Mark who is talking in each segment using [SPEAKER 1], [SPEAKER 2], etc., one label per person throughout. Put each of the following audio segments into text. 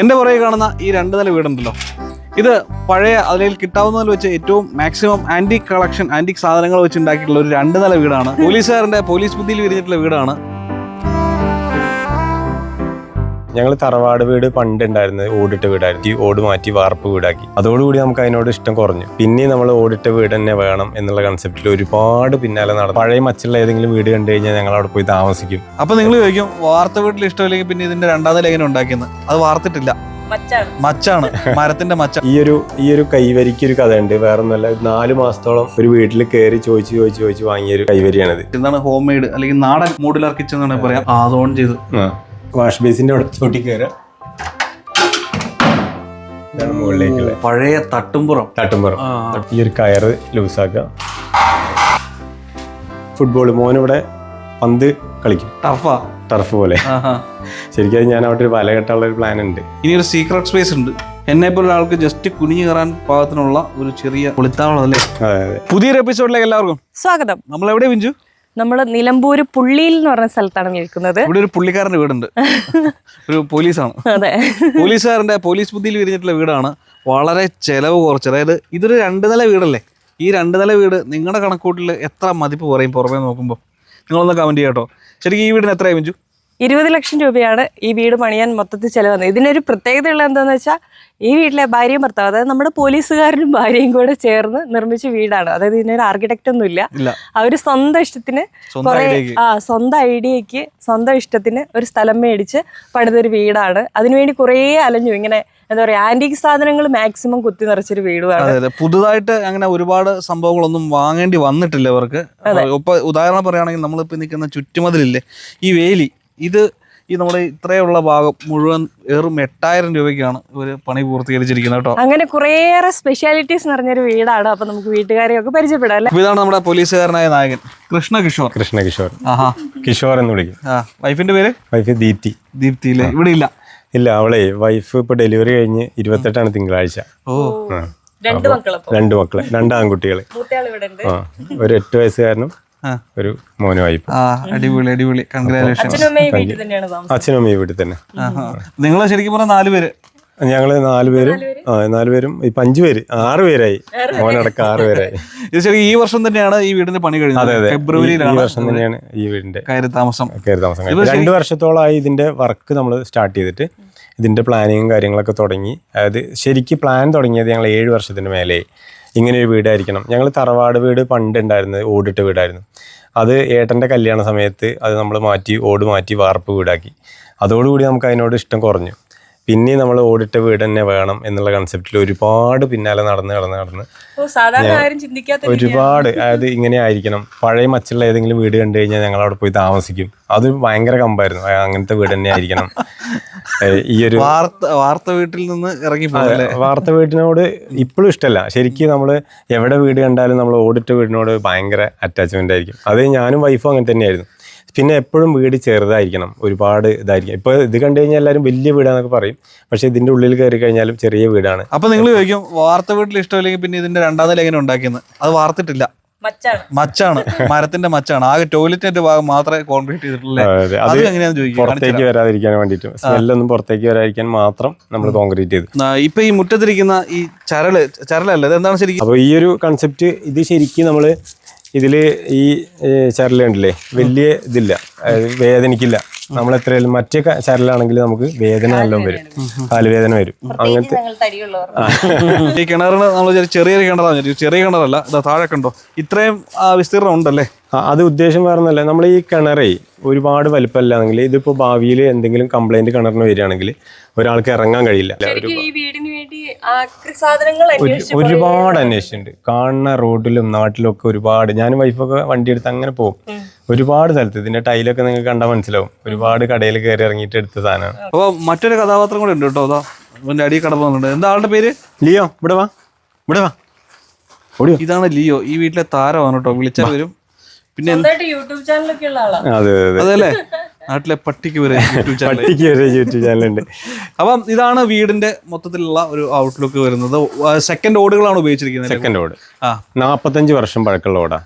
[SPEAKER 1] എന്റെ പുറകെ കാണുന്ന ഈ രണ്ട് നില വീടുണ്ടല്ലോ. ഇത് പഴയ അതിൽ കിട്ടാവുന്നതിൽ വെച്ച് ഏറ്റവും മാക്സിമം ആന്റിക് കളക്ഷൻ ആന്റിക് സാധനങ്ങൾ വെച്ച് ഉണ്ടാക്കിയിട്ടുള്ള ഒരു രണ്ട് നില വീടാണ്. പോലീസുകാരന്റെ പോലീസ് ബുദ്ധിയിൽ വിരിഞ്ഞിട്ടുള്ള വീടാണ്.
[SPEAKER 2] ഞങ്ങൾ തറവാട് വീട് പണ്ട് ഉണ്ടായിരുന്നത് ഓടിട്ട വീടായിരുന്നു. ഈ ഓട് മാറ്റി വാർപ്പ് വീടാക്കി. അതോടുകൂടി നമുക്ക് അതിനോട് ഇഷ്ടം കുറഞ്ഞു. പിന്നെ നമ്മൾ ഓടിട്ട വീട് തന്നെ വേണം എന്നുള്ള കൺസെപ്റ്റിൽ ഒരുപാട് പിന്നാലെ നടന്നു. പഴയ മച്ചുള്ള ഏതെങ്കിലും വീട് കണ്ടു കഴിഞ്ഞാൽ ഞങ്ങൾ അവിടെ പോയി താമസിക്കും.
[SPEAKER 1] അപ്പൊ നിങ്ങൾ ചോദിക്കും വാർത്ത വീട്ടിൽ ഇഷ്ടമില്ലെങ്കിൽ പിന്നെ ഇതിന്റെ രണ്ടാം നില എങ്ങനെ ഉണ്ടാക്കിയെന്ന്? അത് വാർത്തിട്ടില്ല.
[SPEAKER 3] മച്ചാണ്.
[SPEAKER 1] മച്ചാണ്. മരത്തിന്റെ മച്ച.
[SPEAKER 2] ഈ ഒരു ഈ ഒരു കൈവരിക്ക് ഒരു കഥയുണ്ട്. വേറെ ഒന്നല്ല നാല് മാസത്തോളം ഒരു വീട്ടിൽ കയറി ചോദിച്ച് ചോദിച്ച് ചോദിച്ച് വാങ്ങിയ ഒരു കൈവരിയാണിത്.
[SPEAKER 1] എന്താണ് ഹോം മെയ്ഡ് അല്ലെങ്കിൽ നാടൻ മോഡുലാർ കിച്ചൺ എന്നാണ് പറയാം. ആ. അത് ഓൺ ചെയ്തു.
[SPEAKER 2] വാഷ് ബേസിന്റെ അവിടെ ചോട്ടി കയറുക. മുകളിലേക്കുള്ള
[SPEAKER 1] പഴയ തട്ടുംപുറം.
[SPEAKER 2] തട്ടുംപുറം. ഈ ഒരു കയറ് ലൂസാക്കുക. ഫുട്ബോൾ മോനിവിടെ പന്ത് കളിക്കും.
[SPEAKER 1] ടർഫാ?
[SPEAKER 2] ടർഫ് പോലെ. ശരിക്കും ഞാൻ അവിടെ ഒരു വല കെട്ടാനുള്ള ഒരു പ്ലാൻ ഉണ്ട്.
[SPEAKER 1] ഇനി ഒരു സീക്രട്ട് സ്പേസ് ഉണ്ട്. എന്നെ പോലെ ഒരാൾക്ക് ജസ്റ്റ് കുനിഞ്ഞു കയറാൻ പാകത്തിനുള്ള ഒരു ചെറിയ ഒളിത്താവളം അല്ലേ? പുതിയൊരു എപ്പിസോഡിലേക്ക് എല്ലാവർക്കും.
[SPEAKER 3] സ്വാഗതം.
[SPEAKER 1] നമ്മൾ എവിടെ വിഞ്ചു
[SPEAKER 3] നമ്മൾ നിലമ്പൂര് പുള്ളിയിൽ എന്ന് പറഞ്ഞ സ്ഥലത്താണ് നിൽക്കുന്നത്.
[SPEAKER 1] ഇവിടെ ഒരു പുള്ളിക്കാരന്റെ വീടുണ്ട്. ഒരു പോലീസാണ്.
[SPEAKER 3] അതെ.
[SPEAKER 1] പോലീസുകാരന്റെ പോലീസ് ബുദ്ധിയിൽ വിരിഞ്ഞിട്ടുള്ള വീടാണ്. വളരെ ചെലവ് കുറച്ച്. അതായത് ഇതൊരു രണ്ട് നില വീടല്ലേ? ഈ രണ്ട് നില വീട് നിങ്ങളുടെ കണക്കൂട്ടിൽ എത്ര മതിപ്പ് പറയും പുറമേ നോക്കുമ്പോൾ നിങ്ങളൊന്ന് കമന്റ് ചെയ്യാട്ടോ. ശരിക്കും ഈ വീടിന് എത്രയായി മിഞ്ചു?
[SPEAKER 3] ഇരുപത് ലക്ഷം രൂപയാണ് ഈ വീട് പണിയാൻ മൊത്തത്തിൽ ചിലവന്നത് ഇതിനൊരു പ്രത്യേകത ഉള്ള എന്താന്ന് വെച്ചാൽ ഈ വീട്ടിലെ ഭാര്യയും ഭർത്താവ് അതായത് നമ്മുടെ പോലീസുകാരനും ഭാര്യയും കൂടെ ചേർന്ന് നിർമ്മിച്ച വീടാണ്. അതായത് ഇതിനൊരു ആർക്കിടെക്റ്റ് ഒന്നും ഇല്ല. അവർ സ്വന്തം ഇഷ്ടത്തിന് കുറെ ആ സ്വന്തം ഐഡിയക്ക് സ്വന്തം ഇഷ്ടത്തിന് ഒരു സ്ഥലം മേടിച്ച് പണിതൊരു വീടാണ്. അതിനുവേണ്ടി കുറേ അലഞ്ഞു. ഇങ്ങനെ എന്താ പറയാ ആന്റിക് സാധനങ്ങൾ മാക്സിമം കുത്തി നിറച്ചൊരു വീടുമാണ്.
[SPEAKER 1] പുതുതായിട്ട് അങ്ങനെ ഒരുപാട് സംഭവങ്ങളൊന്നും വാങ്ങേണ്ടി വന്നിട്ടില്ല അവർക്ക് ഉദാഹരണം പറയുകയാണെങ്കിൽ നമ്മളിപ്പോ നിൽക്കുന്ന ചുറ്റുമതിലില്ലേ ഈ വേലി ഇത് ഈ നമ്മുടെ ഇത്രയുള്ള ഭാഗം മുഴുവൻ വെറും എട്ടായിരം രൂപയ്ക്കാണ് ഒരു പണി പൂർത്തീകരിച്ചിരിക്കുന്നത് കേട്ടോ.
[SPEAKER 3] അങ്ങനെ കുറേയേറെ സ്പെഷ്യാലിറ്റീസ് നിറഞ്ഞൊരു വീടാണ്. അപ്പൊ നമുക്ക് വീട്ടുകാരെ ഒക്കെ പരിചയപ്പെടാം അല്ലേ?
[SPEAKER 1] ഇതാണ് നമ്മുടെ പോലീസുകാരനായ നായകൻ കൃഷ്ണ കിഷോർ
[SPEAKER 2] കൃഷ്ണ കിഷോർ
[SPEAKER 1] ആഹാ.
[SPEAKER 2] കിഷോർ എന്ന് വിളിക്കും.
[SPEAKER 1] ആ വൈഫിന്റെ പേര്?
[SPEAKER 2] വൈഫ് ദീപ്തി.
[SPEAKER 1] ദീപ്തി അല്ലേ? ഇവിടെ ഇല്ല.
[SPEAKER 2] ഇല്ല അവളെ വൈഫ് ഇപ്പൊ ഡെലിവറി കഴിഞ്ഞ് ഇരുപത്തെട്ടാണ് തിങ്കളാഴ്ച.
[SPEAKER 1] ഓ.
[SPEAKER 3] രണ്ട് മക്കളെ
[SPEAKER 2] രണ്ട് മക്കളെ രണ്ട് ആൺകുട്ടികൾ
[SPEAKER 3] മൂത്തയാൾ ഇവിടെ ഉണ്ട്.
[SPEAKER 2] ഒരു എട്ട് വയസ്സുകാരനും. ഒരു
[SPEAKER 1] മോനുമായി അടിപൊളി അടിപൊളി. കൺഗ്രാലേഷൻ
[SPEAKER 3] അച്ഛനും അമ്മയും വീട്ടിൽ തന്നെയാണ് താമസം
[SPEAKER 2] അച്ഛനും വീട്ടിൽ തന്നെ.
[SPEAKER 1] നിങ്ങൾ ശരിക്കും പറഞ്ഞ നാല് പേര്?
[SPEAKER 2] ഞങ്ങൾ നാലുപേരും ആ നാലുപേരും ഇപ്പൊ അഞ്ചു പേര്. ആറ് പേരായി. മോനടക്കം ആറുപേരായി
[SPEAKER 1] ഇത് ശരിക്കും ഈ വർഷം തന്നെയാണ് ഈ വീടിന്റെ പണി കഴിഞ്ഞത്. ഫെബ്രുവരിയിലാണ്
[SPEAKER 2] വർഷം തന്നെയാണ് ഈ വീടിന്റെ
[SPEAKER 1] കയറി താമസം
[SPEAKER 2] കയറി താമസം രണ്ട് വർഷത്തോളമായി ഇതിന്റെ വർക്ക് നമ്മൾ സ്റ്റാർട്ട് ചെയ്തിട്ട് ഇതിന്റെ പ്ലാനിങ്ങും കാര്യങ്ങളൊക്കെ തുടങ്ങി. അതായത് ശരിക്കും പ്ലാൻ തുടങ്ങിയത് ഞങ്ങൾ ഏഴ് വർഷത്തിന് മേലെയായി. ഇങ്ങനെ ഒരു വീടായിരിക്കണം. ഞങ്ങൾ തറവാട് വീട് പണ്ട് ഉണ്ടായിരുന്നത് ഓടിട്ട വീടായിരുന്നു. അത് ഏട്ടന്റെ കല്യാണ സമയത്ത് അത് നമ്മൾ മാറ്റി ഓട് മാറ്റി വാർപ്പ് വീടാക്കി. അതോടുകൂടി നമുക്ക് അതിനോട് ഇഷ്ടം കുറഞ്ഞു. പിന്നെ നമ്മൾ ഓടിട്ട വീട് തന്നെ വേണം എന്നുള്ള കൺസെപ്റ്റിൽ ഒരുപാട് പിന്നാലെ നടന്ന് നടന്ന് നടന്ന്
[SPEAKER 3] ഓ സാധാരണ ആരും ചിന്തിക്കാത്ത
[SPEAKER 2] ഒരുപാട് അതായത് ഇങ്ങനെ ആയിരിക്കണം. പഴയ മച്ചുള്ള ഏതെങ്കിലും വീട് കണ്ടു കഴിഞ്ഞാൽ ഞങ്ങൾ അവിടെ പോയി താമസിക്കും. അത് ഭയങ്കര കമ്പായിരുന്നു. അങ്ങനത്തെ വീട് തന്നെ ആയിരിക്കണം. ഈ ഒരു
[SPEAKER 1] വാർത്ത വാർത്ത വീട്ടിൽ നിന്ന് ഇറങ്ങി
[SPEAKER 2] വാർത്ത വീട്ടിനോട് ഇപ്പോഴും ഇഷ്ടമല്ല ശരിക്കും നമ്മൾ എവിടെ വീട് കണ്ടാലും നമ്മൾ ഓടിട്ട വീടിനോട് ഭയങ്കര അറ്റാച്ച്മെന്റ് ആയിരിക്കും. അത് ഞാനും വൈഫും അങ്ങനെ തന്നെയായിരുന്നു. പിന്നെ എപ്പോഴും വീട് ചെറുതായിരിക്കണം. ഒരുപാട് ഇതായിരിക്കും ഇപ്പോൾ ഇത് കണ്ടു കഴിഞ്ഞാൽ എല്ലാവരും വലിയ വീടാന്നൊക്കെ പറയും. പക്ഷേ ഇതിന്റെ ഉള്ളിൽ കയറി കഴിഞ്ഞാലും ചെറിയ വീടാണ്.
[SPEAKER 1] അപ്പൊ നിങ്ങൾ ചോദിക്കും വാർത്ത വീട്ടിൽ ഇഷ്ടമില്ലെങ്കിൽ പിന്നെ ഇതിന്റെ രണ്ടാം നില എങ്ങനെ ഉണ്ടാക്കിയെന്ന്? അത് വാർത്തിട്ടില്ല.
[SPEAKER 3] മച്ചാണ്.
[SPEAKER 1] മച്ചാണ്. മരത്തിന്റെ മച്ചാണ്. ആകെ ടോയ്ലറ്റിന്റെ ഭാഗം മാത്രമേ കോൺക്രീറ്റ് ചെയ്തിട്ടുള്ളൂ
[SPEAKER 2] അതെ,
[SPEAKER 1] അത്
[SPEAKER 2] അത്
[SPEAKER 1] എങ്ങനെയാന്ന് ചോദിക്കും?
[SPEAKER 2] പുറത്തേക്ക് വരാതിരിക്കാൻ വേണ്ടിട്ട് സ്മെല്ലൊന്നും പുറത്തേക്ക് വരാതിരിക്കാൻ മാത്രം നമ്മൾ കോൺക്രീറ്റ് ചെയ്തു.
[SPEAKER 1] ഇപ്പൊ ഈ മുറ്റത്തിരിക്കുന്ന ഈ ചരൽ ചരലല്ല ഇത് എന്താണ് ശരിക്കും?
[SPEAKER 2] അപ്പോൾ ഈ ഒരു കൺസെപ്റ്റ് ഇത് ശരിക്കും നമ്മൾ ഇതിൽ ഈ ചരലുണ്ടല്ലേ വലിയ ഇതില്ല. വേദനിക്കില്ല നമ്മൾ എത്രയാലും മറ്റേ ക- ചരലാണെങ്കിൽ നമുക്ക് വേദന നല്ലോണം വരും. കാലുവേദന വരും. അങ്ങനത്തെ
[SPEAKER 1] ഈ കിണറിന് നമ്മൾ ചെറിയ ചെറിയൊരു കിണറാണ് ചെറിയ കിണറല്ല താഴെ കണ്ടോ? ഇത്രയും വിസ്തീർണം ഉണ്ടല്ലേ?
[SPEAKER 2] അത് ഉദ്ദേശം വേറൊന്നല്ല നമ്മൾ ഈ കിണറേ ഒരുപാട് വലിപ്പമല്ലാണെങ്കിൽ ഇതിപ്പോ ഭാവിയിൽ എന്തെങ്കിലും കംപ്ലൈന്റ് കിണറിന് വരികയാണെങ്കിൽ ഒരാൾക്ക് ഇറങ്ങാൻ കഴിയില്ല.
[SPEAKER 3] ഈ വീടിന് വേണ്ടി ആക്രി സാധനങ്ങൾ
[SPEAKER 2] ഒരുപാട് അന്വേഷിച്ചിട്ടുണ്ട്. കാണുന്ന റോഡിലും നാട്ടിലും ഒക്കെ ഒരുപാട്. ഞാനും വൈഫൊക്കെ വണ്ടി എടുത്ത് അങ്ങനെ പോകും. ഒരുപാട് സ്ഥലത്ത് ഇതിന്റെ ടൈലൊക്കെ നിങ്ങൾക്ക് കണ്ടാൽ മനസ്സിലാവും. ഒരുപാട് കടയിൽ കയറി ഇറങ്ങിയിട്ട് എടുത്ത സാധനമാണ്.
[SPEAKER 1] അപ്പൊ മറ്റൊരു കഥാപാത്രം കൂടെ ഉണ്ട് കേട്ടോ അതാ. അവന്റെ അടി കടന്നുണ്ട് എന്താ ആളുടെ പേര്?
[SPEAKER 2] ലിയോ ഇവിടെ വാ. ഇവിടെ വാ. ഓടിയോ.
[SPEAKER 1] ഇതാണ് ലിയോ. ഈ വീട്ടിലെ താരമാണ് കേട്ടോ. വിളിച്ചാൽ വരും. പിന്നെ
[SPEAKER 3] യൂട്യൂബ് ചാനലൊക്കെ ഉള്ള ആളാണ്
[SPEAKER 2] അതെ അതെ
[SPEAKER 1] അതല്ലേ നാട്ടിലെ പട്ടിക്ക് വരെ യൂട്യൂബ് ചാനൽ
[SPEAKER 2] പട്ടിക്ക് വരെ യൂട്യൂബ് ചാനൽ ഉണ്ട്.
[SPEAKER 1] അപ്പം ഇതാണ് വീടിന്റെ മൊത്തത്തിലുള്ള ഒരു ഔട്ട്ലുക്ക് വരുന്നത്. സെക്കൻഡ് ഓടുകളാണ് ഉപയോഗിച്ചിരിക്കുന്നത്
[SPEAKER 2] സെക്കൻഡ് ഓട്. നാൽപ്പത്തഞ്ച് വർഷം പഴക്കമുള്ള ഓടാ.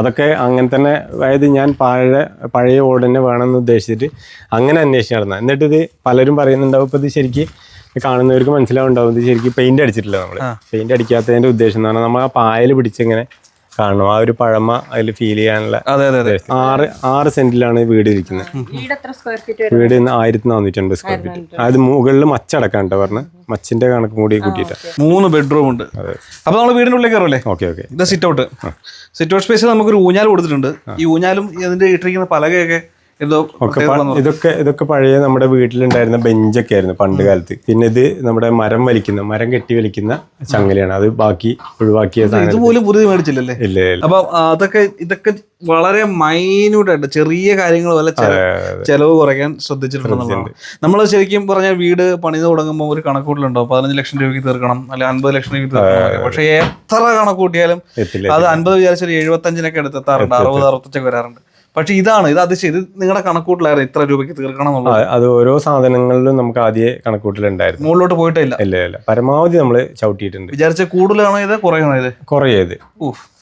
[SPEAKER 2] അതൊക്കെ അങ്ങനെ തന്നെ അതായത് ഞാൻ പഴയ പഴയ ഓട് തന്നെ വേണമെന്ന് ഉദ്ദേശിച്ചിട്ട് അങ്ങനെ അന്വേഷിച്ച് നടന്ന എന്നിട്ട് ഇത് പലരും പറയുന്നുണ്ടാവും ഇപ്പം ഇത് ശരിക്ക് കാണുന്നവർക്ക് മനസ്സിലാവുണ്ടാവും ഇത് ശരിക്കും പെയിന്റ് അടിച്ചിട്ടില്ല നമ്മൾ പെയിന്റ് അടിക്കാത്തതിന്റെ ഉദ്ദേശം എന്ന് പറഞ്ഞാൽ നമ്മൾ ആ പായൽ പിടിച്ചിങ്ങനെ കാണണം. ആ ഒരു പഴമ അതിൽ ഫീൽ ചെയ്യാനുള്ള
[SPEAKER 1] അതെ അതെ അതെ.
[SPEAKER 2] ആറ് ആറ് സെന്റിലാണ് വീട് ഇരിക്കുന്നത്.
[SPEAKER 3] വീട് എത്ര സ്ക്വയർ ഫീറ്റ്
[SPEAKER 2] വീട് ഇന്ന് ആയിരത്തി നാനൂറ്റി അൻപത് സ്ക്വയർ ഫീറ്റ് അത് മുകളിൽ മച്ചടക്കാൻ കേട്ടോ പറഞ്ഞ്? മച്ചിന്റെ കണക്കും കൂടി കൂട്ടിയിട്ട്.
[SPEAKER 1] മൂന്ന് ബെഡ്റൂം ഉണ്ട്. അപ്പൊ നമ്മൾ വീടിന്റെ ഉള്ളിൽ കയറല്ലേ
[SPEAKER 2] ഓക്കെ ഓക്കെ.
[SPEAKER 1] ഇത് സിറ്റ് ഔട്ട് സിറ്റ് ഔട്ട് സ്പേസിൽ നമുക്കൊരു ഊഞ്ഞാൽ കൊടുത്തിട്ടുണ്ട്. ഈ ഊഞ്ഞാലും ഇതിന്റെ ഇട്ടിരിക്കുന്ന പലകയൊക്കെ എന്തോ
[SPEAKER 2] ഇതൊക്കെ ഇതൊക്കെ പഴയ നമ്മുടെ വീട്ടിലുണ്ടായിരുന്ന ബെഞ്ചൊക്കെ ആയിരുന്നു പണ്ട് കാലത്ത് പിന്നെ ഇത് നമ്മുടെ മരം വലിക്കുന്ന മരം കെട്ടി വലിക്കുന്ന ചങ്ങലയാണ്. അത് ബാക്കി ഒഴിവാക്കിയ
[SPEAKER 1] ഇതുപോലും മേടിച്ചില്ലല്ലേ?
[SPEAKER 2] ഇല്ല
[SPEAKER 1] അപ്പൊ അതൊക്കെ ഇതൊക്കെ വളരെ മൈന്യൂട്ട് ആയിട്ട് ചെറിയ കാര്യങ്ങൾ വല്ല ചെലവ് കുറയ്ക്കാൻ ശ്രദ്ധിച്ചിട്ടുണ്ടെന്നുള്ളതാണ് നമ്മൾ ശരിക്കും പറഞ്ഞാൽ വീട് പണിത് തുടങ്ങുമ്പോൾ ഒരു കണക്കൂട്ടിലുണ്ടോ? പതിനഞ്ച് ലക്ഷം രൂപയ്ക്ക് തീർക്കണം അല്ലെ അൻപത് ലക്ഷം രൂപയ്ക്ക് തീർക്കണം പക്ഷെ എത്ര കണക്കൂട്ടിയാലും അത് അൻപത് വിചാരിച്ചൊരു എഴുപത്തഞ്ചിനൊക്കെ എടുത്ത് എത്താറുണ്ട് അറുപത് അറുപത്തഞ്ചൊക്കെ വരാറുണ്ട്. പക്ഷെ ഇതാണ് ഇത് അത് ഇത് നിങ്ങളുടെ കണക്കൂട്ടിലായിരുന്നു ഇത്ര രൂപയ്ക്ക് തീർക്കണം എന്നുള്ളത്.
[SPEAKER 2] അത് ഓരോ സാധനങ്ങളിലും നമുക്ക് ആദ്യം കണക്കൂട്ടിലുണ്ടായിരുന്നു.
[SPEAKER 1] മുകളിലോട്ട് പോയിട്ടില്ല. ഇല്ല
[SPEAKER 2] ഇല്ല. പരമാവധി നമ്മൾ ചവിട്ടിയിട്ടുണ്ട്.
[SPEAKER 1] വിചാരിച്ച കൂടുതലാണോ ഇത് കുറയണോ ഇത്? കുറയത്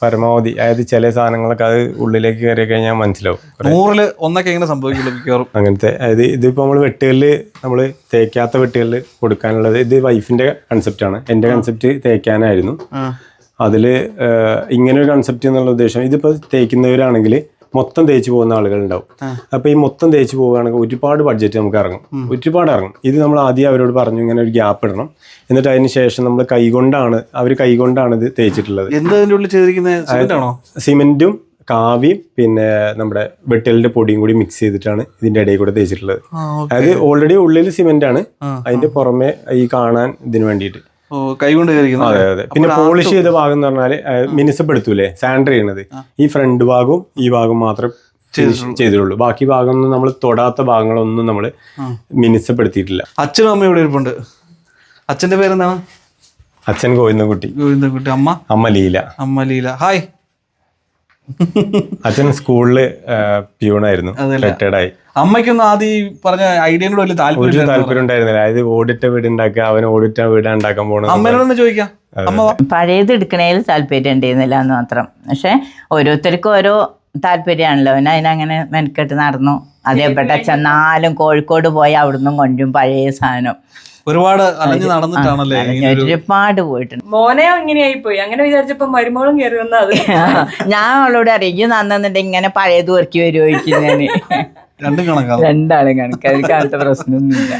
[SPEAKER 2] പരമാവധി. അതായത് ചില സാധനങ്ങളൊക്കെ അത് ഉള്ളിലേക്ക് കയറി കഴിഞ്ഞാൽ മനസ്സിലാവും.
[SPEAKER 1] നൂറിൽ ഒന്നൊക്കെ എങ്ങനെ മിക്കവാറും.
[SPEAKER 2] അങ്ങനത്തെ അതായത് ഇതിപ്പോൾ നമ്മൾ വെട്ടുകളിൽ നമ്മൾ തേക്കാത്ത വെട്ടുകളിൽ കൊടുക്കാനുള്ളത് ഇത് വൈഫിന്റെ കൺസെപ്റ്റ് ആണ്. എന്റെ കൺസെപ്റ്റ് തേക്കാനായിരുന്നു. അതിൽ ഇങ്ങനെ ഒരു കൺസെപ്റ്റ് എന്നുള്ള ഉദ്ദേശം. ഇതിപ്പോ തേക്കുന്നവരാണെങ്കിൽ മൊത്തം തേച്ച് പോകുന്ന ആളുകളുണ്ടാവും. അപ്പോൾ ഈ മൊത്തം തേച്ച് പോവുകയാണെങ്കിൽ ഒരുപാട് ബഡ്ജറ്റ് നമുക്ക് ഇറങ്ങും. ഒരുപാട് ഇറങ്ങും. ഇത് നമ്മൾ ആദ്യം അവരോട് പറഞ്ഞു ഇങ്ങനെ ഒരു ഗ്യാപ്പ് ഇടണം. എന്നിട്ട് അതിന് ശേഷം നമ്മൾ കൈകൊണ്ടാണ് അവർ കൈകൊണ്ടാണ് ഇത് തേച്ചിട്ടുള്ളത്.
[SPEAKER 1] സിമെന്റ്
[SPEAKER 2] കാവിയും പിന്നെ നമ്മുടെ വെട്ടലിന്റെ പൊടിയും കൂടി മിക്സ് ചെയ്തിട്ടാണ് ഇതിന്റെ ഇടയിൽ കൂടെ തേച്ചിട്ടുള്ളത്. അതായത് ഓൾറെഡി ഉള്ളിൽ സിമെന്റ് ആണ്. അതിന്റെ പുറമെ ഈ കാണാൻ ഇതിന് വേണ്ടിയിട്ട്.
[SPEAKER 1] കൈകൊണ്ട്
[SPEAKER 2] അതെ അതെ. പിന്നെ പോളിഷ് ചെയ്ത ഭാഗം എന്ന് പറഞ്ഞാൽ മിനുസപ്പെടുത്തൂലേ? സാൻഡർ ചെയ്യണത്. ഈ ഫ്രണ്ട് ഭാഗവും ഈ ഭാഗം മാത്രം ചെയ്തിട്ടുള്ളൂ. ബാക്കി ഭാഗം ഒന്നും നമ്മൾ തൊടാത്ത ഭാഗങ്ങളൊന്നും നമ്മൾ മിനുസപ്പെടുത്തിയിട്ടില്ല.
[SPEAKER 1] അച്ഛനും അമ്മ ഇവിടെ ഇരിപ്പുണ്ട്. അച്ഛന്റെ പേരെന്താണ്?
[SPEAKER 2] അച്ഛൻ ഗോവിന്ദൻകുട്ടി.
[SPEAKER 1] ഗോവിന്ദൻകുട്ടി. അമ്മ?
[SPEAKER 2] അമ്മ ലീല.
[SPEAKER 1] അമ്മ ലീല. ഹായ്.
[SPEAKER 2] അച്ഛൻ സ്കൂളിൽ പ്യൂണായിരുന്നു. ആയി.
[SPEAKER 1] അമ്മയ്ക്കൊന്നും ആദ്യം ഈ പറഞ്ഞ ഐഡിയനോട് വലിയ താല്പര്യം
[SPEAKER 2] താല്പര്യം ഉണ്ടായിരുന്നില്ല അതായത് ഓടിട്ട വീട് ഉണ്ടാക്കുക അവന് ഓടിട്ട വീട് ഉണ്ടാക്കാൻ പോകണം
[SPEAKER 1] അമ്മയോടൊന്ന് ചോദിക്കാം.
[SPEAKER 4] പഴയത് എടുക്കണേൽ താല്പര്യം ഉണ്ടായിരുന്നില്ല എന്ന് മാത്രം. പക്ഷെ ഓരോരുത്തർക്കും ഓരോ താല്പര്യമാണല്ലോ. പിന്നെ അതിനങ്ങനെ മെനക്കെട്ട് നടന്നു. അതേപ്പെട്ട നാലും കോഴിക്കോട് പോയി അവിടുന്ന് കൊണ്ടും പഴയ സാധനം.
[SPEAKER 1] ഒരുപാട് അലഞ്ഞു നടന്നിട്ടാണല്ലേ
[SPEAKER 4] ഒരുപാട് പോയിട്ടുണ്ട്.
[SPEAKER 3] മോനെ ഇങ്ങനെയായി പോയി അങ്ങനെ വിചാരിച്ചപ്പോ മരുമോളും കയറി വന്നാ അത്.
[SPEAKER 4] ഞാൻ അവളോട് അറിയിക്കും നന്നുണ്ടെങ്കിൽ ഇങ്ങനെ പഴയത് പെറുക്കി വരുമോ ഞാൻ
[SPEAKER 1] രണ്ടും കണക്കാ
[SPEAKER 4] രണ്ടാളും കണക്ക്. അവർക്ക് അങ്ങനത്തെ പ്രശ്നമൊന്നുമില്ല.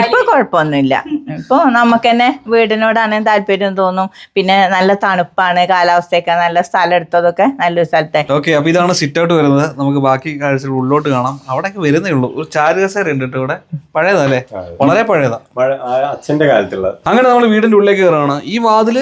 [SPEAKER 4] ഇപ്പൊ കുഴപ്പമൊന്നുമില്ല. ഇപ്പൊ നമുക്ക് തന്നെ വീടിനോടാണ് താല്പര്യം തോന്നും. പിന്നെ നല്ല തണുപ്പാണ് കാലാവസ്ഥയൊക്കെ നല്ല സ്ഥലം എടുത്തതൊക്കെ നല്ലൊരു സ്ഥലത്തെ.
[SPEAKER 1] ഓക്കെ അപ്പൊ ഇതാണ് സിറ്റ് ഔട്ട് വരുന്നത്. നമുക്ക് ബാക്കി കാഴ്ചകൾ ഉള്ളോട്ട് കാണാം. അവിടേക്ക് വരുന്നേ ഉള്ളൂ. ഒരു ചാരുകസേര ഉണ്ട് ഇവിടെ. ഇവിടെ പഴയതല്ലേ വളരെ പഴയതാ.
[SPEAKER 2] അച്ഛന്റെ കാലത്തുള്ള
[SPEAKER 1] അങ്ങനെ നമ്മൾ വീടിന്റെ ഉള്ളിലേക്ക് കയറാണ് ഈ വാതിൽ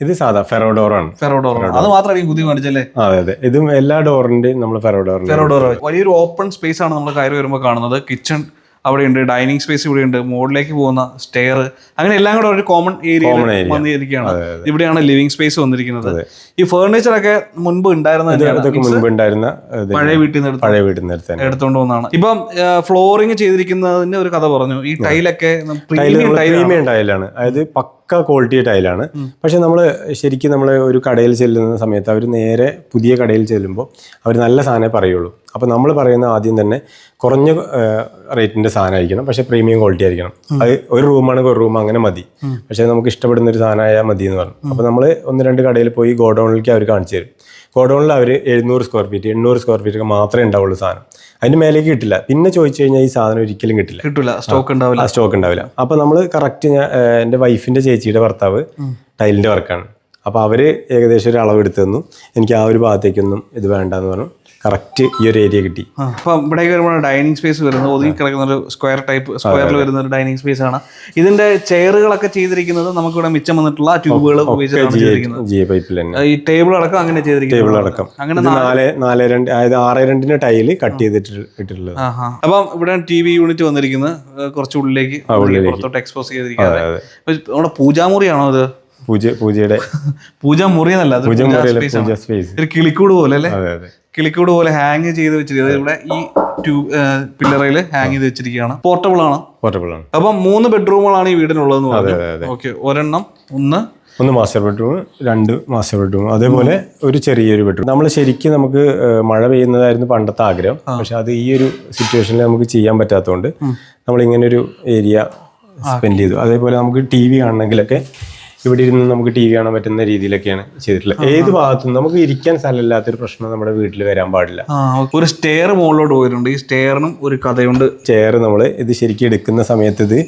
[SPEAKER 2] ഇത് സാധാ ഫെറോഡോറാണ്
[SPEAKER 1] ഫെറോഡോർ അത് മാത്രമായിരിക്കും പുതിയ മേടിച്ചല്ലേ
[SPEAKER 2] അതെ അതെ. ഇതും എല്ലാ ഡോറിന്റെയും നമ്മൾ ഫെറോഡോറിന്റെ
[SPEAKER 1] ഫെറോഡോർ വലിയൊരു ഓപ്പൺ സ്പേസ് ആണ് നമ്മൾ കയറി വരുമ്പോൾ കാണുന്നത്. കിച്ചൺ അവിടെയുണ്ട് ഡൈനിങ് സ്പേസ് ഇവിടെയുണ്ട് മോഡിലേക്ക് പോകുന്ന സ്റ്റെയർ അങ്ങനെ എല്ലാം കൂടെ ഒരു കോമൺ ഏരിയ വന്നിരിക്കുകയാണ്. ഇവിടെയാണ് ലിവിംഗ് സ്പേസ് വന്നിരിക്കുന്നത്. ഈ ഫേർണിച്ചർ ഒക്കെ മുൻപ് ഉണ്ടായിരുന്ന പഴയ വീട്ടിൽ നിന്ന്
[SPEAKER 2] പഴയ വീട്ടിൽ നിന്ന്
[SPEAKER 1] എടുത്തോണ്ട് വന്നാണ്. ഇപ്പം ഫ്ലോറിങ് ചെയ്തിരിക്കുന്നതിന്റെ ഒരു കഥ പറഞ്ഞു. ഈ ടൈലൊക്കെ
[SPEAKER 2] പ്രീമിയം ടൈലാണ്. അതായത് പക്ക ക്വാളിറ്റി ടൈലാണ്. പക്ഷെ നമ്മൾ ശരിക്കും നമ്മൾ ഒരു കടയിൽ ചെല്ലുന്ന സമയത്ത് അവർ നേരെ പുതിയ കടയിൽ ചെല്ലുമ്പോൾ അവർ നല്ല സാധനമേ പറയുള്ളൂ. അപ്പോൾ നമ്മൾ പറയുന്ന ആദ്യം തന്നെ കുറഞ്ഞ റേറ്റിന്റെ സാധനമായിരിക്കണം. പക്ഷേ പ്രീമിയം ക്വാളിറ്റി ആയിരിക്കണം. അത് ഒരു റൂമാണെങ്കിൽ ഒരു റൂം അങ്ങനെ മതി. പക്ഷേ നമുക്ക് ഇഷ്ടപ്പെടുന്ന ഒരു സാധനമായാൽ മതി എന്ന് പറഞ്ഞു അപ്പോൾ നമ്മൾ ഒന്ന് രണ്ട് കടയിൽ പോയി ഗോഡൗണിലേക്ക് അവർ കാണിച്ചു തരും. ഗോഡൗണിൽ അവർ എഴുന്നൂറ് സ്ക്വയർ ഫീറ്റ് എണ്ണൂറ് സ്ക്വയർ ഫീറ്റ് ഒക്കെ മാത്രമേ ഉണ്ടാവുള്ളൂ സാധനം. അതിന് മേലേക്ക് കിട്ടില്ല. പിന്നെ ചോദിച്ചു കഴിഞ്ഞാൽ ഈ സാധനം ഒരിക്കലും കിട്ടില്ല.
[SPEAKER 1] കിട്ടില്ല സ്റ്റോക്ക് ഉണ്ടാവില്ല.
[SPEAKER 2] സ്റ്റോക്ക് ഉണ്ടാവില്ല. അപ്പോൾ നമ്മൾ കറക്റ്റ് ഞാൻ എന്റെ വൈഫിന്റെ ചേച്ചിയുടെ ഭർത്താവ് ടൈലിന്റെ വർക്കാണ് അപ്പൊ അവർ ഏകദേശം ഒരു അളവ് എടുത്തു തന്നു. എനിക്ക് ആ ഒരു ഭാഗത്തേക്കൊന്നും ഇത് വേണ്ടെന്ന് പറഞ്ഞു. കറക്റ്റ് ഈ ഒരു ഏരിയ കിട്ടി.
[SPEAKER 1] അപ്പോൾ അപ്പം ഇവിടേക്ക് വരുമ്പോൾ ഡൈനിങ് സ്പേസ് വരുന്നത് ഒതുങ്ങി കിടക്കുന്ന ഒരു സ്ക്വയർ ടൈപ്പ് സ്ക്വയറിൽ വരുന്ന ഒരു ഡൈനിങ് സ്പേസ് ആണ്. ഇതിന്റെ ചെയറുകളൊക്കെ ചെയ്തിരിക്കുന്നത് നമുക്കിവിടെ മിച്ചം വന്നിട്ടുള്ള ട്യൂബുകൾ ഉപയോഗിച്ചിട്ടാണ് ചെയ്തിരിക്കുന്നത്.
[SPEAKER 2] ജി പൈപ്പിൽ തന്നെ.
[SPEAKER 1] ഈ ടേബിൾ അടക്കം അങ്ങനെ ചെയ്തിരിക്കുന്നത്.
[SPEAKER 2] ടേബിൾ അടക്കം.
[SPEAKER 1] അങ്ങനെ
[SPEAKER 2] നാല് നാല് രണ്ട് അതായത് ആറ് രണ്ടിന്റെ ടൈൽ കട്ട് ചെയ്തിട്ട് ഇട്ടിട്ടുള്ളത്.
[SPEAKER 1] അപ്പം ഇവിടെ ടി വി യൂണിറ്റ് വന്നിരിക്കുന്നത് കുറച്ച് ഉള്ളിലേക്ക് പുറത്തോട്ട് എക്സ്പോസ് ചെയ്തിരിക്കുന്നത്. നമ്മുടെ പൂജാമുറിയാണോ ഇത്?
[SPEAKER 2] പൂജ പൂജയുടെ
[SPEAKER 1] പൂജ അത്
[SPEAKER 2] പൂജ സ്പേസ്
[SPEAKER 1] ഒരു കിളിക്കൂട് പോലെ അല്ലേ? കിളിക്കൂട് പോലെ ഹാങ് ചെയ്ത് വെച്ചിരിക്കുന്നത് ഇവിടെ ഈ ട്യൂബ് പില്ലറയിൽ ഹാങ് ചെയ്ത് വെച്ചിരിക്കുകയാണ്. പോർട്ടബിൾ ആണ്?
[SPEAKER 2] പോർട്ടബിൾ ആണ്.
[SPEAKER 1] അപ്പം മൂന്ന് ബെഡ്റൂമുകളാണ് ഈ വീടിനുള്ളതെന്ന് പറഞ്ഞു.
[SPEAKER 2] അതെ, അതെ.
[SPEAKER 1] ഓക്കെ ഒരെണ്ണം ഒന്ന്.
[SPEAKER 2] ഒന്ന് മാസ്റ്റർ ബെഡ്റൂം രണ്ട് മാസ്റ്റർ ബെഡ്റൂം അതേപോലെ ഒരു ചെറിയൊരു ബെഡ്റൂം നമ്മൾ ശരിക്കും നമുക്ക് മഴ പെയ്യുന്നതായിരുന്നു പണ്ടത്തെ ആഗ്രഹം. പക്ഷെ അത് ഈ ഒരു സിറ്റുവേഷനിൽ നമുക്ക് ചെയ്യാൻ പറ്റാത്തതുകൊണ്ട് നമ്മൾ ഇങ്ങനെ ഒരു ഏരിയ സ്പെൻഡ് ചെയ്തു. അതേപോലെ നമുക്ക് ടി വി കാണണമെങ്കിലൊക്കെ ഇവിടെ ഇരുന്ന് നമുക്ക് ടി വി കാണാൻ പറ്റുന്ന രീതിയിലൊക്കെയാണ് ചെയ്തിട്ടുള്ളത്. ഏത് ഭാഗത്തും നമുക്ക് ഇരിക്കാൻ സ്ഥലമില്ലാത്തൊരു പ്രശ്നം നമ്മുടെ വീട്ടിൽ വരാൻ പാടില്ല.
[SPEAKER 1] ഒരു സ്റ്റെയർ മുകളിലോട്ട് പോയിട്ടുണ്ട്. ഈ സ്റ്റെയറിനും ഒരു കഥയുണ്ട്.
[SPEAKER 2] ചെയർ നമ്മൾ ഇത് ശരിക്കും എടുക്കുന്ന സമയത്ത് ഇത്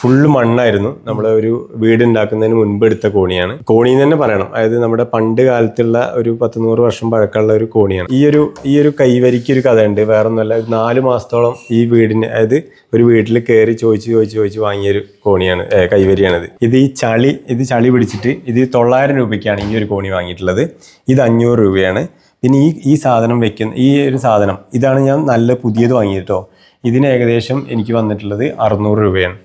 [SPEAKER 2] ഫുള്ള് മണ്ണായിരുന്നു. നമ്മൾ ഒരു വീട് ഉണ്ടാക്കുന്നതിന് മുൻപ് എടുത്ത കോണിയാണ്. കോണി തന്നെ പറയണം. അതായത് നമ്മുടെ പണ്ട് കാലത്തുള്ള ഒരു പത്ത് നൂറ് വർഷം പഴക്കമുള്ള ഒരു കോണിയാണ്. ഈ ഒരു ഈ ഒരു കൈവരിക്ക് ഒരു കഥയുണ്ട്. വേറെ ഒന്നുമല്ല നാല് മാസത്തോളം ഈ വീടിന് അതായത് ഒരു വീട്ടിൽ കയറി ചോദിച്ച് ചോദിച്ച് ചോദിച്ച് വാങ്ങിയൊരു കോണിയാണ് കൈവരിയാണിത്. ഇത് ഈ ചളി ഇത് ചളി പിടിച്ചിട്ട് ഇത് തൊള്ളായിരം രൂപയ്ക്കാണ് ഈ ഒരു കോണി വാങ്ങിയിട്ടുള്ളത്. ഇത് അഞ്ഞൂറ് രൂപയാണ്. പിന്നെ ഈ ഈ സാധനം വെക്കുന്ന ഈ ഒരു സാധനം ഇതാണ് ഞാൻ നല്ല പുതിയത് വാങ്ങിയിട്ടോ ഇതിന് ഏകദേശം എനിക്ക് വന്നിട്ടുള്ളത് അറുന്നൂറ് രൂപയാണ്.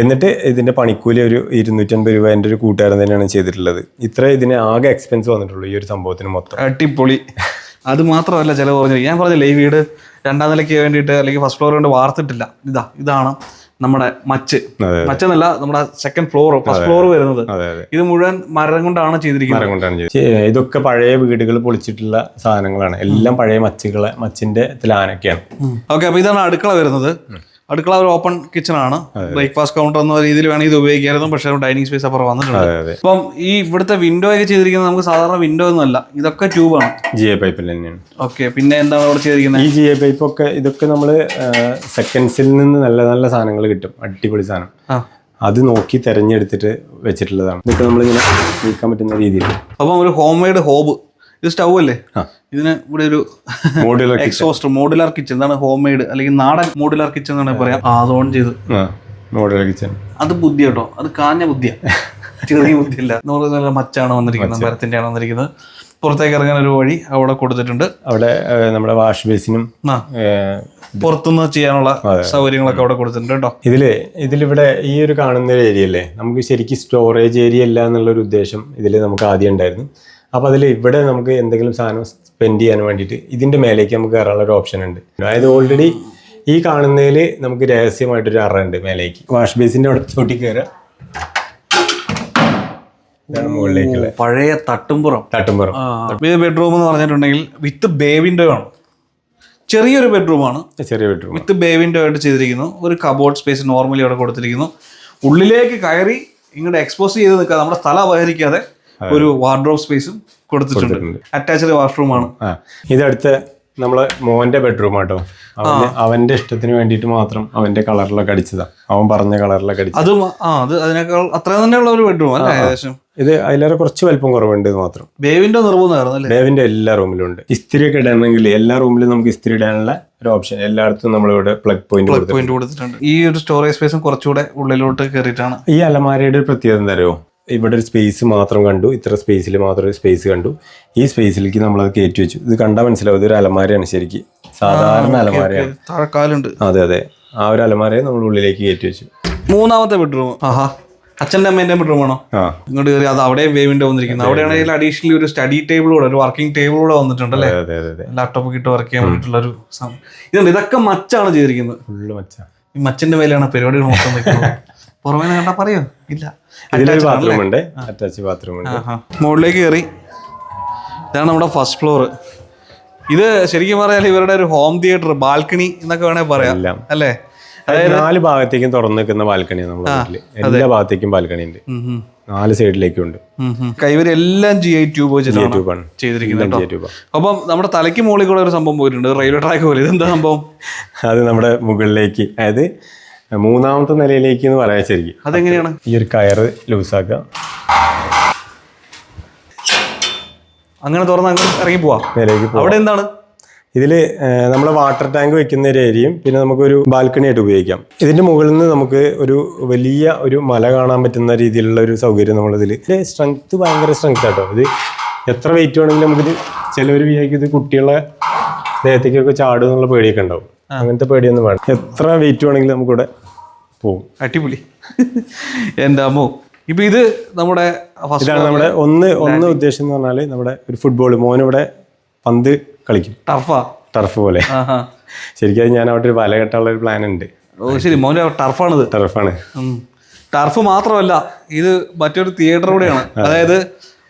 [SPEAKER 2] എന്നിട്ട് ഇതിന്റെ പണിക്കൂലി ഒരു ഇരുന്നൂറ്റൻപത് രൂപ എന്റെ ഒരു കൂട്ടുകാരൻ തന്നെയാണ് ചെയ്തിട്ടുള്ളത്. ഇത്ര ഇതിന് ആകെ എക്സ്പെൻസ് വന്നിട്ടുള്ളൂ ഈ ഒരു സംഭവത്തിന് മൊത്തം.
[SPEAKER 1] അടിപൊളി. അത് മാത്രമല്ല ചിലവ് പറഞ്ഞു ഞാൻ പറഞ്ഞില്ലേ ഈ വീട് രണ്ടാം നിലയ്ക്ക് വേണ്ടിയിട്ട് അല്ലെങ്കിൽ ഫസ്റ്റ് ഫ്ലോർ കൊണ്ട് വാർത്തിട്ടില്ല. ഇതാ ഇതാണ് നമ്മുടെ മച്ച്. മച്ചെന്നല്ല നമ്മുടെ സെക്കൻഡ് ഫ്ലോർ ഫസ്റ്റ് ഫ്ലോർ വരുന്നത്. ഇത് മുഴുവൻ മരം കൊണ്ടാണ് ചെയ്തിരിക്കുന്നത്.
[SPEAKER 2] ഇതൊക്കെ പഴയ വീടുകൾ പൊളിച്ചിട്ടുള്ള സാധനങ്ങളാണ്. എല്ലാം പഴയ മച്ചുകളെ മച്ചിന്റെ ത്തിലാനൊക്കെയാണ്
[SPEAKER 1] ഓക്കെ അപ്പൊ ഇതാണ് അടുക്കള വരുന്നത്. അടുക്കള ഒരു ഓപ്പൺ കിച്ചൺ ആണ്. ബ്രേക്ക്ഫാസ്റ്റ് കൗണ്ടർ എന്ന രീതിയിൽ വേണമെങ്കിൽ ഇത് ഉപയോഗിക്കായിരുന്നു. പക്ഷേ ഡൈനിങ് സ്പേസ് അപ്പുറം വന്നിട്ടുണ്ട്. അപ്പം ഈ ഇവിടുത്തെ വിൻഡോ ഒക്കെ ചെയ്തിരിക്കുന്നത് നമുക്ക് സാധാരണ വിൻഡോ ഒന്നുമല്ല ഇതൊക്കെ ട്യൂബാണ്
[SPEAKER 2] ജി എ പൈപ്പിൽ തന്നെയാണ്.
[SPEAKER 1] ഓക്കെ പിന്നെ എന്താണ് അവിടെ ചെയ്തിരിക്കുന്നത്?
[SPEAKER 2] ഈ ജി എ പൈപ്പ് ഒക്കെ ഇതൊക്കെ നമ്മൾ സെക്കൻഡ്സിൽ നിന്ന് നല്ല നല്ല സാധനങ്ങൾ കിട്ടും. അടിപൊളി സാധനം. അത് നോക്കി തെരഞ്ഞെടുത്തിട്ട് വെച്ചിട്ടുള്ളതാണ്. ഇതൊക്കെ നമ്മളിങ്ങനെ നീക്കാൻ പറ്റുന്ന രീതിയിൽ.
[SPEAKER 1] അപ്പം ഒരു ഹോം മെയ്ഡ് ഹോബ് ഇത് സ്റ്റൗ അല്ലേ. ഇതിന് ഇവിടെ ഒരു
[SPEAKER 2] എക്സോസ്റ്റർ
[SPEAKER 1] എക്സോസ്റ്റ് മോഡുലാർ കിച്ചൺ എന്താണ് ഹോം മെയ്ഡ് അല്ലെങ്കിൽ നാടൻ മോഡുലാർ കിച്ചൺ എന്നാണ് പറയാം. അത് ഓൺ ചെയ്തു.
[SPEAKER 2] മോഡുലാർ കിച്ചൺ അത്
[SPEAKER 1] ബുദ്ധി കേട്ടോ അത് കാഞ്ഞ ബുദ്ധിയാ. ചെറിയ ബുദ്ധിയല്ല. നല്ല മച്ചാണ് വന്നിരിക്കുന്നത് മരത്തിന്റെ ആണ് വന്നിരിക്കുന്നത്. പുറത്തേക്ക് ഇറങ്ങാൻ ഒരു വഴി അവിടെ കൊടുത്തിട്ടുണ്ട്.
[SPEAKER 2] അവിടെ നമ്മുടെ വാഷ് ബേസിനും
[SPEAKER 1] പുറത്തുനിന്ന് ചെയ്യാനുള്ള സൗകര്യങ്ങളൊക്കെ അവിടെ കൊടുത്തിട്ടുണ്ട് കേട്ടോ
[SPEAKER 2] ഇതിൽ ഇതിലിവിടെ ഈ ഒരു കാണുന്ന ഒരു ഏരിയ അല്ലേ നമുക്ക് ശരിക്കും സ്റ്റോറേജ് ഏരിയ അല്ല എന്നുള്ള ഒരു ഉദ്ദേശം ഇതിൽ നമുക്ക് ആദ്യം ഉണ്ടായിരുന്നു. അപ്പോൾ അതിൽ ഇവിടെ നമുക്ക് എന്തെങ്കിലും സാധനം സ്പെൻഡ് ചെയ്യാൻ വേണ്ടിയിട്ട് ഇതിന്റെ മേലേക്ക് നമുക്ക് കയറാനുള്ള ഒരു ഓപ്ഷൻ ഉണ്ട്. അതായത് ഓൾറെഡി ഈ കാണുന്നതിൽ നമുക്ക് രഹസ്യമായിട്ടൊരു അറ ഉണ്ട് മേലേക്ക്. വാഷ് ബേസിന്റെ അവിടെ ചോട്ടി കയറുക മുകളിലേക്കുള്ള
[SPEAKER 1] പഴയ തട്ടുംപുറം.
[SPEAKER 2] തട്ടുംപുറം.
[SPEAKER 1] ഇത് ബെഡ്റൂം എന്ന് പറഞ്ഞിട്ടുണ്ടെങ്കിൽ വിത്ത് ബേവിന്റെ ആണ്. ചെറിയൊരു ബെഡ്റൂമാണ്
[SPEAKER 2] ചെറിയ ബെഡ്റൂം
[SPEAKER 1] വിത്ത് ബേവിന്റെ ആയിട്ട് ചെയ്തിരിക്കുന്നു. ഒരു കബോർഡ് സ്പേസ് നോർമലി അവിടെ കൊടുത്തിരിക്കുന്നു. ഉള്ളിലേക്ക് കയറി ഇങ്ങോട്ട് എക്സ്പോസ് ചെയ്ത് നിൽക്കാതെ നമ്മുടെ സ്ഥലം അപഹരിക്കാതെ ഒരു വാർഡ്രോബ് സ്പേസും കൊടുത്തിട്ടുണ്ട്. അറ്റാച്ച്ഡ് വാഷ്റൂമാണ്
[SPEAKER 2] ആണ്. ഇതടുത്ത നമ്മളെ മോന്റെ ബെഡ്റൂം ആട്ടോ. അവന്റെ ഇഷ്ടത്തിന് വേണ്ടിയിട്ട് മാത്രം അവന്റെ കളറിലൊക്കെ അടിച്ചതാ. അവൻ പറഞ്ഞ കളറിലൊക്കെ അടിച്ചത്.
[SPEAKER 1] അതും ആ അത് അതിനേക്കാൾ അത്ര തന്നെയുള്ള ഒരു ബെഡ്റൂം അല്ലേ ഏകദേശം?
[SPEAKER 2] ഇത് അതിലേറെ കുറച്ച് വലിപ്പം കുറവുണ്ട് മാത്രം.
[SPEAKER 1] ബേവിന്റെ നിർബന്ധമായിരുന്നു
[SPEAKER 2] ബേവിന്റെ എല്ലാ റൂമിലും ഉണ്ട്. ഇസ്തിരി ഒക്കെ ഇടണമെങ്കിൽ എല്ലാ റൂമിലും നമുക്ക് ഇസ്തിരി ഇടാനുള്ള ഒരു ഓപ്ഷൻ എല്ലായിടത്തും നമ്മളിവിടെ പ്ലഗ് പോയിന്റ് പ്ലഗ്
[SPEAKER 1] പോയിന്റ് കൊടുത്തിട്ടുണ്ട്. ഈ ഒരു സ്റ്റോറേജ് സ്പേസും കുറച്ചുകൂടെ ഉള്ളിലോട്ട് കയറിയിട്ടാണ്
[SPEAKER 2] ഈ അലമാരയുടെ ഒരു പ്രത്യേകത എന്താ അറിയോ? ഇവിടെ ഒരു സ്പേസ് മാത്രം കണ്ടു. ഇത്ര സ്പേസിൽ മാത്രം ഒരു സ്പേസ് കണ്ടു. ഈ സ്പേസിലേക്ക് നമ്മളത് കയറ്റി വെച്ചു. ഇത് കണ്ടാൽ മനസ്സിലാവും. ഇതൊരു അലമാരയാണ് ശരിക്ക്. സാധാരണ അലമാരയാണ്.
[SPEAKER 1] താഴെക്കാലുണ്ട്.
[SPEAKER 2] അതെ അതെ. ആ ഒരു അലമാരയെ നമ്മൾ ഉള്ളിലേക്ക് കയറ്റി വെച്ചു.
[SPEAKER 1] മൂന്നാമത്തെ ബെഡ്റൂം ആഹാ. അച്ഛന്റെ അമ്മേന്റെ ബെഡ്റൂം ആണോ? ഇങ്ങോട്ട് കയറി അത് അവിടെയും വേവിന്റെ വന്നിരിക്കുന്നത് അവിടെയാണെങ്കിൽ അഡീഷണലി ഒരു സ്റ്റഡി ടേബിൾ കൂടെ ഒരു വർക്കിംഗ് ടേബിൾ കൂടെ വന്നിട്ടുണ്ട് അല്ലേ?
[SPEAKER 2] അതെ അതെ അതെ.
[SPEAKER 1] ലാപ്ടോപ്പ് ഇട്ട് വർക്ക് ചെയ്യാൻ വേണ്ടിയിട്ടുള്ള ഒരു ഇതുണ്ട്. ഇതൊക്കെ മച്ചാണ് ചെയ്തിരിക്കുന്നത്.
[SPEAKER 2] ഫുള്ള് മച്ച.
[SPEAKER 1] ഈ മച്ചിന്റെ മേലെയാണ് പരിപാടികൾ മൊത്തം നിൽക്കുന്നത് പുറമേ കണ്ടാ പറയോ? ഇല്ല.
[SPEAKER 2] ഇതിലൊരു ബാത്റൂം ഉണ്ട്. അറ്റാച്ച് ബാത്റൂം ഉണ്ട്.
[SPEAKER 1] മുകളിലേക്ക് കയറി. ഇതാണ് നമ്മുടെ ഫസ്റ്റ് ഫ്ലോർ ഇത് ശരിക്കും പറയാൻ ഇവരുടെ ഒരു ഹോം തിയേറ്റർ ബാൽക്കണി എന്നൊക്കെ വേണേ പറയാം.
[SPEAKER 2] അല്ലെ?
[SPEAKER 1] അല്ലേ
[SPEAKER 2] നാല് ഭാഗത്തേക്കും തുറന്നു നിൽക്കുന്ന ബാൽക്കണി നമ്മുടെ വീട്ടിൽ. എല്ലാ ഭാഗത്തേക്കും ബാൽക്കണി ഉണ്ട്. നാല് സൈഡിലേക്കും ഉണ്ട്.
[SPEAKER 1] കൈവരി എല്ലാം ജി ഐ വെച്ചിട്ടാണ് ചെയ്തിരിക്കുന്നത്
[SPEAKER 2] ട്യൂബാ
[SPEAKER 1] അപ്പം നമ്മുടെ തലയ്ക്ക് മുകളിൽ കൂടെ ഒരു സംഭവം പോയിട്ടുണ്ട്. റെയിൽവേ ട്രാക്ക് പോലെ. എന്താ സംഭവം?
[SPEAKER 2] അത് നമ്മുടെ മുകളിലേക്ക്. അതായത് മൂന്നാമത്തെ നിലയിലേക്ക് എന്ന് പറയാൻ ശരിക്കും.
[SPEAKER 1] അതെങ്ങനെയാണ്?
[SPEAKER 2] ഈ ഒരു കയറ് ലൂസാക്കുക.
[SPEAKER 1] അങ്ങനെ തുറന്ന് അങ്ങനെ ഇറങ്ങി പോവാം.
[SPEAKER 2] നിലയിലേക്ക് പോവാം.
[SPEAKER 1] അവിടെ എന്താണ്?
[SPEAKER 2] ഇതിൽ നമ്മൾ വാട്ടർ ടാങ്ക് വെക്കുന്ന ഒരു ഏരിയയും പിന്നെ നമുക്കൊരു ബാൽക്കണി ആയിട്ട് ഉപയോഗിക്കാം. ഇതിന്റെ മുകളിൽ നിന്ന് നമുക്ക് ഒരു വലിയ ഒരു മല കാണാൻ പറ്റുന്ന രീതിയിലുള്ള ഒരു സൗകര്യം നമ്മളിതിൽ ഇതിൽ സ്ട്രെങ്ത് ഭയങ്കര സ്ട്രെങ്ത് ആട്ടോ. ഇത് എത്ര വെയിറ്റ് വേണമെങ്കിലും നമുക്കിത് ചിലവർ വിചാരിക്കും ഇത് കുട്ടികളെ ദേഹത്തേക്കൊക്കെ ചാടും എന്നുള്ള പേടിയൊക്കെ ഉണ്ടാവും. അങ്ങനത്തെ പേടിയൊന്നും വേണം എത്ര വെയിറ്റ് വേണമെങ്കിലും നമുക്കിവിടെ പോവും.
[SPEAKER 1] അടിപൊളി. എന്താ അമ്മോ ഇപ്പൊ ഇത് നമ്മുടെ
[SPEAKER 2] ഇതാണ് നമ്മുടെ ഒന്ന് ഒന്ന് ഉദ്ദേശം എന്ന് പറഞ്ഞാൽ നമ്മുടെ ഒരു ഫുട്ബോൾ മോനിവിടെ പന്ത് കളിക്കും.
[SPEAKER 1] ടർഫാ
[SPEAKER 2] ടർഫ് പോലെ. ശരിക്കും ഞാൻ അവിടെ ഒരു വല കെട്ടാനുള്ള ഒരു പ്ലാൻ ഉണ്ട്.
[SPEAKER 1] ഓ ശരി. മോന് ടർഫാണിത്
[SPEAKER 2] ടർഫാണ്
[SPEAKER 1] ടർഫ് മാത്രമല്ല ഇത് മറ്റൊരു തിയേറ്റർ കൂടെയാണ്. അതായത്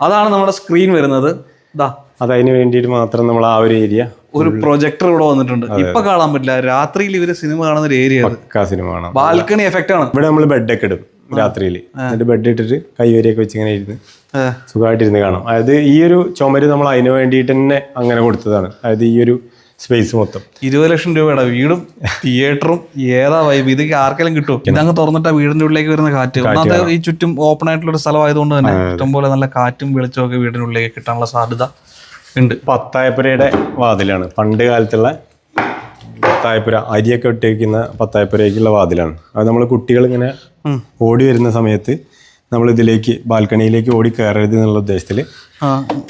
[SPEAKER 1] അതാണ് നമ്മുടെ സ്ക്രീൻ വരുന്നത്.
[SPEAKER 2] അത് അതിന് വേണ്ടിയിട്ട് മാത്രം നമ്മൾ ആ ഒരു ഏരിയ
[SPEAKER 1] ഒരു പ്രൊജക്ടർ ഇവിടെ വന്നിട്ടുണ്ട്. ഇപ്പൊ കാണാൻ പറ്റില്ല. രാത്രിയിൽ ഇവർ സിനിമ കാണുന്ന ഒരു ഏരിയ
[SPEAKER 2] സിനിമ കാണാം.
[SPEAKER 1] ബാൽക്കണി എഫക്റ്റ് ആണ്.
[SPEAKER 2] ഇവിടെ നമ്മൾ ബെഡൊക്കെ ഇടും രാത്രിയിൽ എന്നിട്ട് ബെഡ് ഇട്ടിട്ട് കൈവരിയൊക്കെ വെച്ച് ഇങ്ങനെ ഇരുന്ന്. സുഖമായിട്ടിരുന്ന് കാണാം. അതായത് ഈ ഒരു ചുമര് നമ്മൾ അതിന് വേണ്ടിയിട്ട് തന്നെ അങ്ങനെ കൊടുത്തതാണ്. അതായത് ഈ ഒരു സ്പേസ് മൊത്തം.
[SPEAKER 1] ഇരുപത് ലക്ഷം രൂപയുടെ വീടും തിയേറ്ററും ഏതാ വൈബ് ഇത് ആർക്കെങ്കിലും കിട്ടും. ഇതങ്ങ് തുറന്നിട്ട് വീടിന്റെ ഉള്ളിലേക്ക് വരുന്ന കാറ്റ്. ഈ ചുറ്റും ഓപ്പൺ ആയിട്ടുള്ള ഒരു സ്ഥലമായതുകൊണ്ട് തന്നെ ഇഷ്ടംപോലെ നല്ല കാറ്റും വെളിച്ചമൊക്കെ വീടിനുള്ളിലേക്ക് വീടിന്റെ ഉള്ളിലേക്ക് കിട്ടാനുള്ള സാധ്യത ഉണ്ട്.
[SPEAKER 2] പത്തായപ്പുരയുടെ വാതിലാണ്. പണ്ട് കാലത്തുള്ള പത്തായപ്പുര അരിയൊക്കെ ഇട്ട് വെക്കുന്ന പത്തായപ്പുരയ്ക്കുള്ള വാതിലാണ്. അത് നമ്മൾ കുട്ടികൾ ഇങ്ങനെ ഓടി വരുന്ന സമയത്ത് നമ്മൾ ഇതിലേക്ക് ബാൽക്കണിയിലേക്ക് ഓടി കയറരുത് എന്നുള്ള ഉദ്ദേശത്തിൽ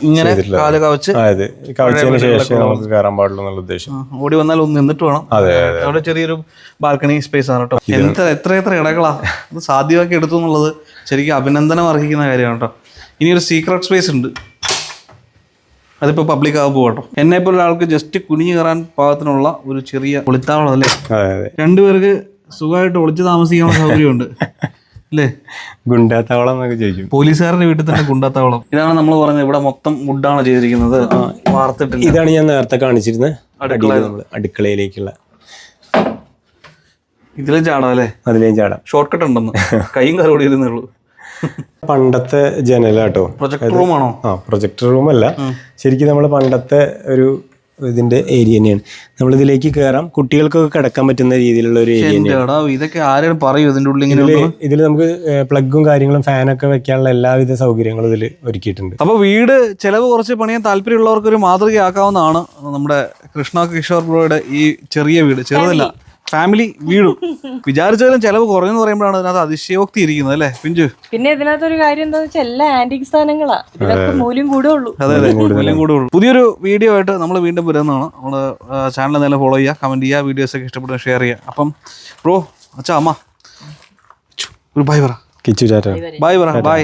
[SPEAKER 1] ഇങ്ങനെ
[SPEAKER 2] അതായത് കവിച്ചതിന് ശേഷം നമുക്ക് കയറാൻ പാടുള്ളൂ എന്നുള്ള ഉദ്ദേശം.
[SPEAKER 1] ഓടി വന്നാൽ ഒന്ന് നിന്നിട്ട് വേണം. അവിടെ ചെറിയൊരു ബാൽക്കണി സ്പേസ് ആണ് കേട്ടോ. എത്ര എത്ര എത്ര ഇടകളാ. അത് സാധ്യമാക്കി എടുത്തു എന്നുള്ളത് ശരിക്കും അഭിനന്ദനം അർഹിക്കുന്ന കാര്യമാണ് കേട്ടോ. ഇനി ഒരു സീക്രട്ട് സ്പേസ് ഉണ്ട്. അതിപ്പോൾ പബ്ലിക് ആകുമ്പോൾ കേട്ടോ. എന്നെ പോലെ ഒരാൾക്ക് ജസ്റ്റ് കുനിഞ്ഞു കയറാൻ പാകത്തിനുള്ള ഒരു ചെറിയ ഒളിത്താവളം അല്ലേ? രണ്ടുപേർക്ക് സുഖമായിട്ട് ഒളിച്ചു താമസിക്കാനുള്ള സൗകര്യമുണ്ട്. അല്ലേ?
[SPEAKER 2] ഗുണ്ടാത്താവളം എന്നൊക്കെ ചോദിക്കും.
[SPEAKER 1] പോലീസുകാരുടെ വീട്ടിൽ തന്നെ ഗുണ്ടാത്താവളം. ഇതാണ് നമ്മൾ പറഞ്ഞത് ഇവിടെ മൊത്തം വുഡാണ് ചെയ്തിരിക്കുന്നത്. വാർത്തിട്ടില്ല.
[SPEAKER 2] ഇതാണ് ഞാൻ നേരത്തെ കാണിച്ചിരുന്നത്. അടുക്കളയിലേക്കുള്ള.
[SPEAKER 1] ഇതിലും ചാടാം അല്ലേ?
[SPEAKER 2] അതിലേയും ചാടാം.
[SPEAKER 1] ഷോർട്ട് കട്ട് ഉണ്ടെന്ന്. കൈയും കറോടി
[SPEAKER 2] പണ്ടത്തെ ജനലാട്ടോ
[SPEAKER 1] പ്രൊജക്ട് റൂമാണോ
[SPEAKER 2] ആ പ്രൊജക്ടർ റൂം അല്ല. ശരിക്കും നമ്മൾ പണ്ടത്തെ ഒരു ഇതിന്റെ ഏരിയ തന്നെയാണ്. നമ്മൾ ഇതിലേക്ക് കയറാം കുട്ടികൾക്കൊക്കെ കിടക്കാൻ പറ്റുന്ന രീതിയിലുള്ള ഒരു ഏരിയ തന്നെയാണ്.
[SPEAKER 1] ഇതൊക്കെ ആരും പറയൂ? ഇതിന്റെ ഉള്ളിൽ ഇങ്ങനെ
[SPEAKER 2] ഇതിൽ ഇതിൽ നമുക്ക് പ്ലഗും കാര്യങ്ങളും ഫാനൊക്കെ വെക്കാനുള്ള എല്ലാവിധ സൗകര്യങ്ങളും ഇതിൽ ഒരുക്കിയിട്ടുണ്ട്.
[SPEAKER 1] അപ്പൊ വീട് ചെലവ് കുറച്ച് പണിയാൻ താല്പര്യമുള്ളവർക്ക് ഒരു മാതൃകയാക്കാവുന്നതാണ് നമ്മുടെ കൃഷ്ണ കിഷോർ ബ്രോയുടെ ഈ ചെറിയ വീട്. ചെറുതല്ല. ഫാമിലി വീടും വിചാരിച്ചാലും ചെലവ് കുറഞ്ഞെന്ന് പറയുമ്പോഴാണ് അതിനകത്ത് അതിശയോക്തി ഇരിക്കുന്നത് അല്ലേ? പിഞ്ചു.
[SPEAKER 3] പിന്നെ ഇതിനകത്തൊരു കാര്യം എന്താ വെച്ചാൽ എല്ലാ ആന്റിക് സാധനങ്ങളാ. ഇതിനൊക്കെ മൂല്യം കൂടുള്ളൂ
[SPEAKER 1] അതെ അതെ. മൂല്യം കൂടുള്ളൂ പുതിയൊരു വീഡിയോ ആയിട്ട് നമ്മൾ വീണ്ടും വരുന്നതാണ്. നമ്മൾ ചാനൽ എന്തായാലും ഫോളോ ചെയ്യുക കമന്റ് ചെയ്യുക വീഡിയോസ് ഒക്കെ ഇഷ്ടപ്പെട്ട ഷെയർ ചെയ്യുക. അപ്പം ബ്രോ അച്ഛാ അമ്മ. ഒരു ബൈ പറ.
[SPEAKER 2] കിച്ചു ചാറ്റ
[SPEAKER 1] ബൈ പറ ബൈ